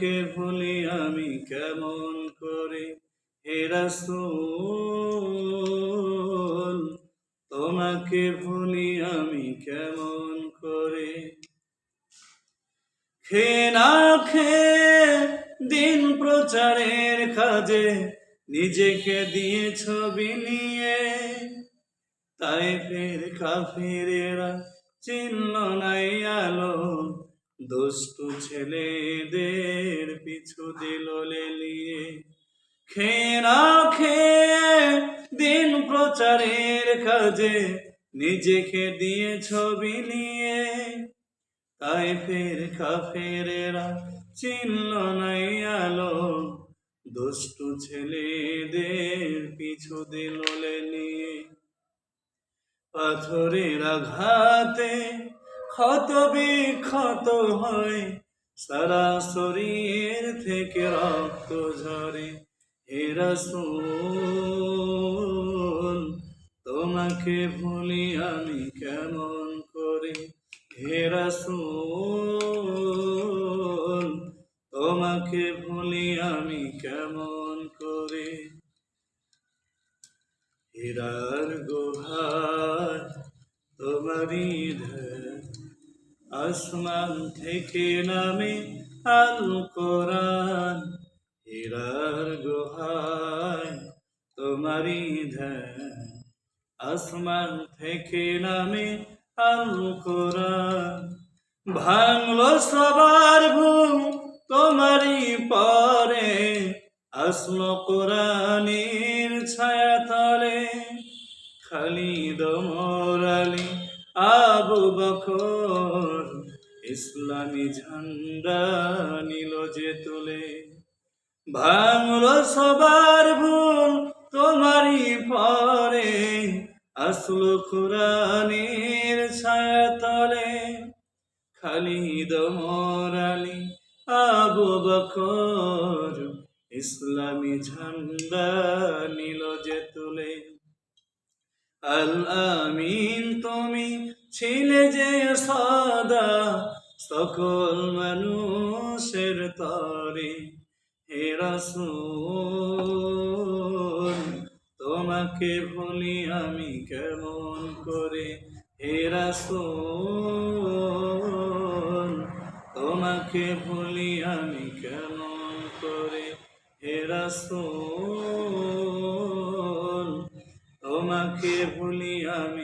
তোমাকে ভুলি আমি কেমন করে হে রাসূল? তোমাকে ভুলি আমি কেমন করে খে খে দিন প্রচারের কাজে নিজেকে দিয়ে ছবি নিয়ে? তাই ফের কাফিরেরা চিহ্ন নাই আলো দুষ্টু ছেলেদের পিছু দিল লেলিয়ে। খে না খে দিন প্রচারের কাজে নিজেকে দিয়ে ছবি নিয়ে। তাই ফের কাফেরেরা চিনল নাই আলো। দুষ্টু ছেলেদের পিছু দিল নিয়ে পাথরের আঘাতে ক্ষত বিক্ষত হয়। সারা শরীর থেকে রক্ত ঝরে। হে রাসূল, তোমাকে ভুলি আমি কেমন করে? হে রাসূল, তোমাকে ভুলি আমি কেমন করে? হীরার গুহার তোমারই ধ্যান। আসমান থেকে নামে আল কোরআন হীরার গুহায় তোমারই ধ্যান। আসমান থেকে নামে আল কোরআন ভাঙলো সবার ঘুম তোমারই পরে। আসলো কোরআনের ছায়া তলে, খালিদ মোরালি আবু বকর ইসলামী ঝান্ডা নিল যে তুলে। ভাঙলো সবার ভুল, তোমারই পরে আসলো কোরআনের ছায়া তলে খালিদ মোরালি আবু বকর, ইসলামী ঝান্ডা নিল যে তুলে। আল আমিন, তুমি ছিলে যে সদা সকল মানুষের তরে হে রাসূল, তোমাকে ভুলি আমি কেমন করে? হে রাসূল, তোমাকে ভুলি আমি কেমন করে? হে রাসূল, তোমাকে ভুলি আমি